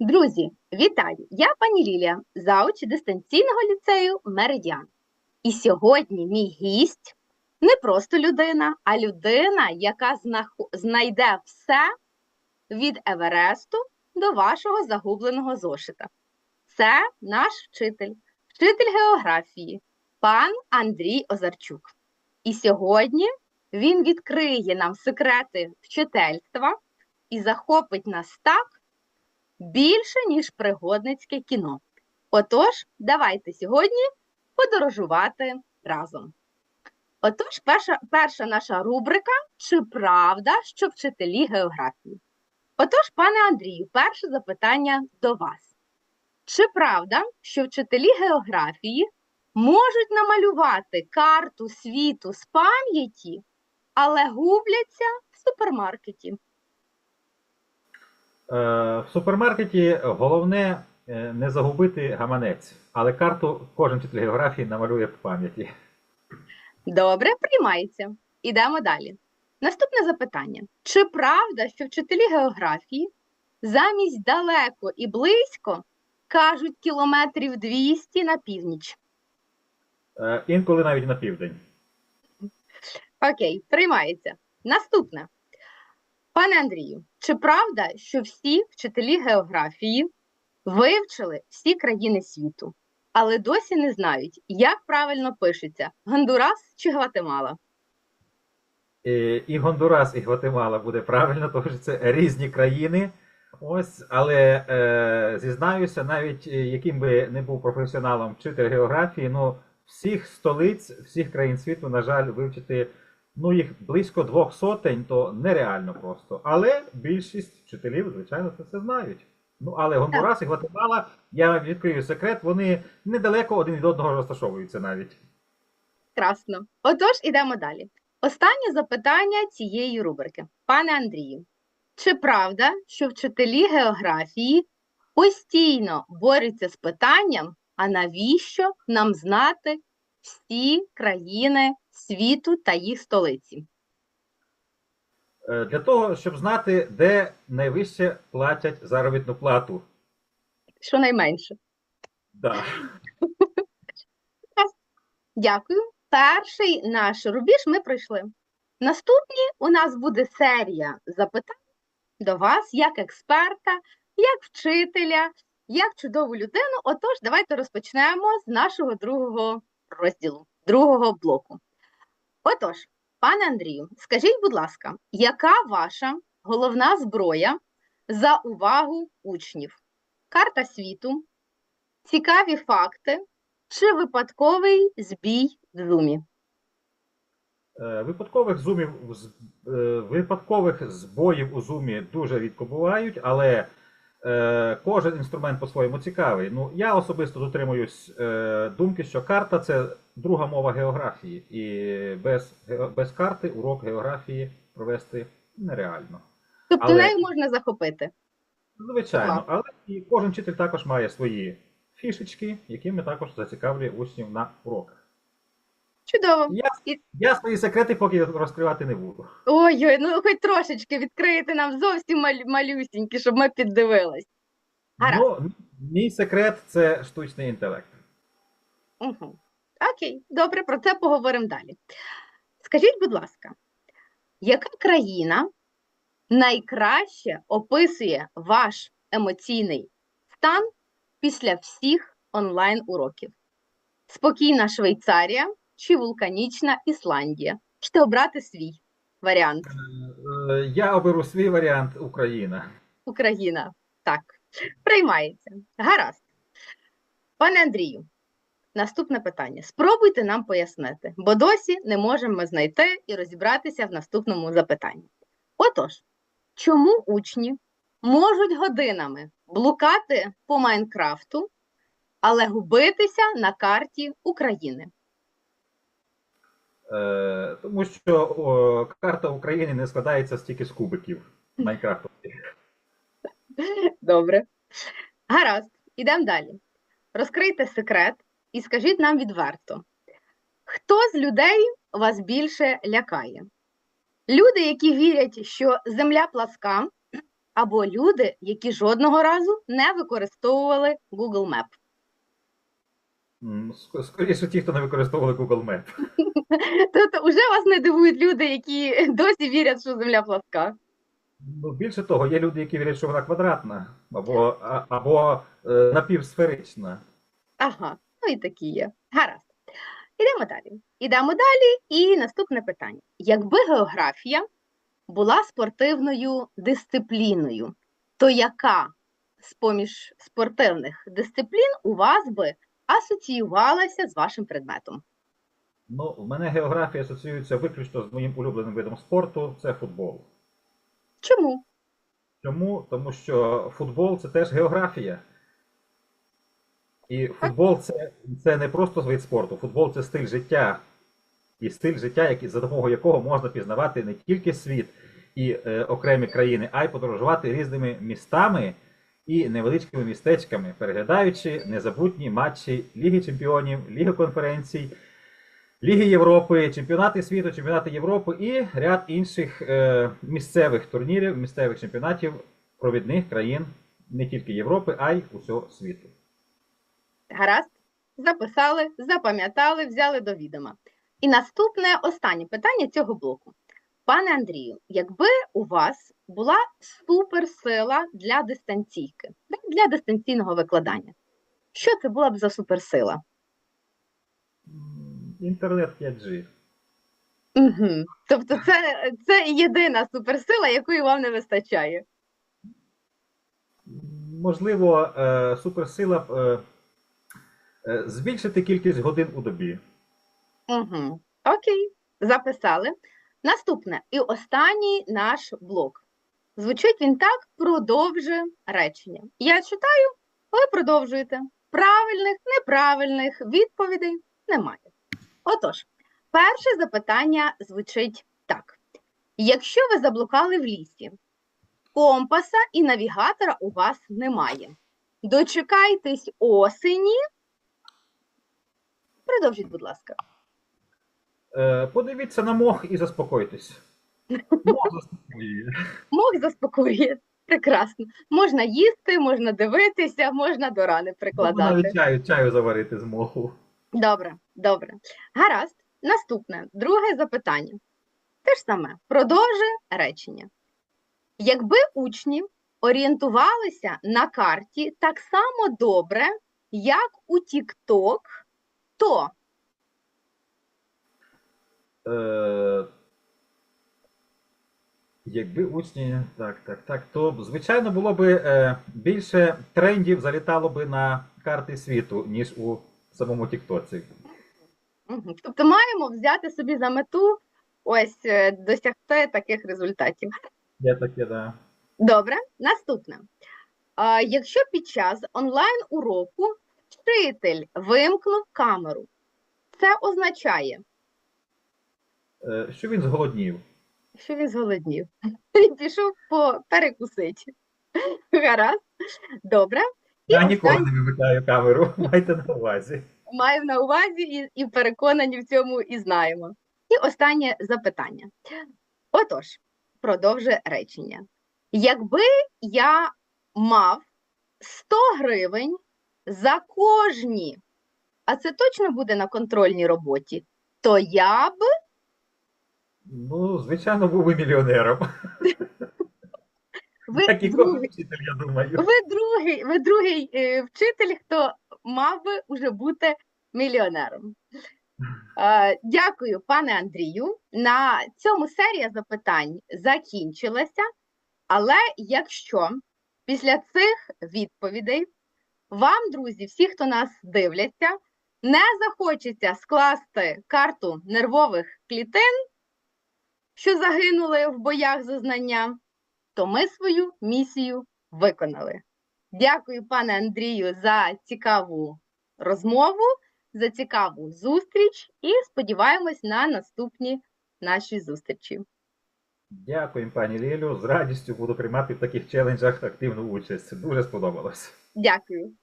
Друзі, вітаю! Я пані Лілія, зауч дистанційного ліцею Меридіан. І сьогодні мій гість не просто людина, а людина, яка знаху- знайде все від Евересту до вашого загубленого зошита. Це наш вчитель, вчитель географії, пан Андрій Озарчук. І сьогодні він відкриє нам секрети вчительства і захопить нас так більше, ніж пригодницьке кіно. Отож, давайте сьогодні подорожувати разом. Отож, перша, перша наша рубрика Чи правда, що вчителі географії? Отож, пане Андрію, перше запитання до вас. Чи правда, що вчителі географії можуть намалювати карту світу з пам'яті, але губляться в супермаркеті? Е, В супермаркеті головне е, не загубити гаманець, але карту кожен вчитель географії намалює в пам'яті. Добре, приймається. Ідемо далі. Наступне запитання: чи правда, що вчителі географії замість далеко і близько кажуть кілометрів 200 на північ? Е, Інколи навіть на південь. Окей, приймається. Наступне. Пане Андрію, чи правда, що всі вчителі географії вивчили всі країни світу, але досі не знають, як правильно пишеться Гондурас чи Гватемала? Е, І Гондурас, і Гватемала буде правильно, тому що це різні країни. Ось, але е, зізнаюся, навіть е, яким би не був професіоналом вчитель географії, ну всіх столиць, всіх країн світу, на жаль, вивчити ну, їх близько двох сотень, то нереально просто. Але більшість вчителів, звичайно, це все знають. Ну, але Гондурас і Гватемала, я відкрию секрет, вони недалеко один від одного розташовуються навіть. Красно. Отож, ідемо далі. Останнє запитання цієї рубрики. Пане Андрію, чи правда, що вчителі географії постійно борються з питанням, а навіщо нам знати всі країни світу та їх столиці? Е, Для того, щоб знати, де найвище платять заробітну плату. Щонайменше. Да. Дякую. Перший наш рубіж ми пройшли. Наступні у нас буде серія запитань до вас, як експерта, як вчителя, як чудову людину. Отож, давайте розпочнемо з нашого другого розділу, другого блоку. Отож, пане Андрію, скажіть, будь ласка, яка ваша головна зброя за увагу учнів? Карта світу, цікаві факти чи випадковий збій в зумі? Е, Випадкових зумів, е, випадкових збоїв у зумі дуже рідко бувають, але кожен інструмент по-своєму цікавий. Ну, я особисто дотримуюсь е, думки, що карта це друга мова географії, і без, без карти урок географії провести нереально. Тобто Але- нею можна захопити. Звичайно, але і кожен вчитель також має свої фішечки, якими також зацікавлює учнів на уроках. Чудово. Я, І- я свої секрети поки розкривати не буду. Ой-ой, ну хоч трошечки відкриєте нам зовсім маль- малюсінькі, щоб ми піддивились. Гаразд. Ну, мій секрет це штучний інтелект. Угу. Окей, добре, про це поговоримо далі. Скажіть, будь ласка, яка країна найкраще описує ваш емоційний стан після всіх онлайн-уроків? Спокійна Швейцарія чи вулканічна Ісландія? Можете обрати свій варіант. Е, Я оберу свій варіант Україна. Україна. Так, приймається. Гаразд. Пане Андрію, наступне питання. Спробуйте нам пояснити, бо досі не можемо знайти і розібратися в наступному запитанні. Отож, чому учні можуть годинами блукати по Майнкрафту, але губитися на карті України? Е, Тому що карта України не складається стільки з кубиків Майнкрафту. Добре. Гаразд, ідемо далі. Розкрийте секрет і скажіть нам відверто, хто з людей вас більше лякає? Люди, які вірять, що земля пласка, або люди, які жодного разу не використовували Google Map? Скоріше ті, хто не використовували Google Map. Тобто, вже вас не дивують люди, які досі вірять, що земля пласка. Ну, більше того, є люди, які вірять, що вона квадратна, або, або е, напівсферична. Ага, ну і такі є. Гаразд. Ідемо далі. Ідемо далі. І наступне питання: якби географія була спортивною дисципліною, то яка з-поміж спортивних дисциплін у вас би асоціювалася з вашим предметом? Ну, в мене географія асоціюється виключно з моїм улюбленим видом спорту це футбол. Чому? Чому? Тому що футбол це теж географія. І футбол це, це не просто вид спорту, футбол це стиль життя. І стиль життя, який, за допомогою якого можна пізнавати не тільки світ і е, окремі країни, а й подорожувати різними містами і невеличкими містечками, переглядаючи незабутні матчі Ліги Чемпіонів, Ліги конференцій, Ліги Європи, Чемпіонати світу, Чемпіонати Європи і ряд інших е, місцевих турнірів, місцевих чемпіонатів провідних країн не тільки Європи, а й усього світу. Гаразд? Записали, запам'ятали, взяли до відома. І наступне останнє питання цього блоку. Пане Андрію, якби у вас була суперсила для дистанційки, для дистанційного викладання, що це була б за суперсила? Інтернет 5G. Угу. Тобто це, це єдина суперсила, якої вам не вистачає. Можливо, е, суперсила б е, е, збільшити кількість годин у добі. Угу. Окей, записали. Наступне і останній наш блок. Звучить він так: продовжує речення. Я читаю, ви продовжуєте. Правильних, неправильних відповідей немає. Отож, перше запитання звучить так: якщо ви заблукали в лісі, компаса і навігатора у вас немає. Дочекайтесь осені. Продовжіть, будь ласка. Е, Подивіться на мох і заспокойтесь. Мох заспокоює. Мох заспокоює. Прекрасно. Можна їсти, можна дивитися, можна до рани Можна прикладати. навіть чаю, чаю заварити з моху. Добре, добре. Гаразд. Наступне, друге запитання. Те ж саме, продовжує речення. Якби учні орієнтувалися на карті так само добре, як у TikTok, то Е, Якби учні. Так, так, так. То, звичайно, було б е, більше трендів залітало би на карти світу, ніж у самому Тіктоці. Тобто маємо взяти собі за мету ось е, досягти таких результатів. Є таке, да. Добре, наступне. А, якщо під час онлайн-уроку вчитель вимкнув камеру, це означає, Що він зголоднів. що він зголоднів і пішов перекусити. Гаразд. Добре. І Я ніколи останнє- не вимикаю камеру, майте на увазі. маємо на увазі і, і переконані в цьому і знаємо. І останнє запитання. Отож, продовжує речення. Якби я мав 100 гривень за кожні, а це точно буде на контрольній роботі, то я б Ну, звичайно, був би мільйонером. ви Як і кожен другий, вчитель, я думаю. ви другий, ви другий е, вчитель, хто мав би уже бути мільйонером. Е, Дякую, пане Андрію. На цьому серія запитань закінчилася. Але якщо після цих відповідей вам, друзі, всі, хто нас дивляться, не захочеться скласти карту нервових клітин, що загинули в боях за знання, то ми свою місію виконали. Дякую, пане Андрію, за цікаву розмову, за цікаву зустріч і сподіваємось на наступні наші зустрічі. Дякую, пані Лілю. З радістю буду приймати в таких челенджах активну участь. Дуже сподобалось. Дякую.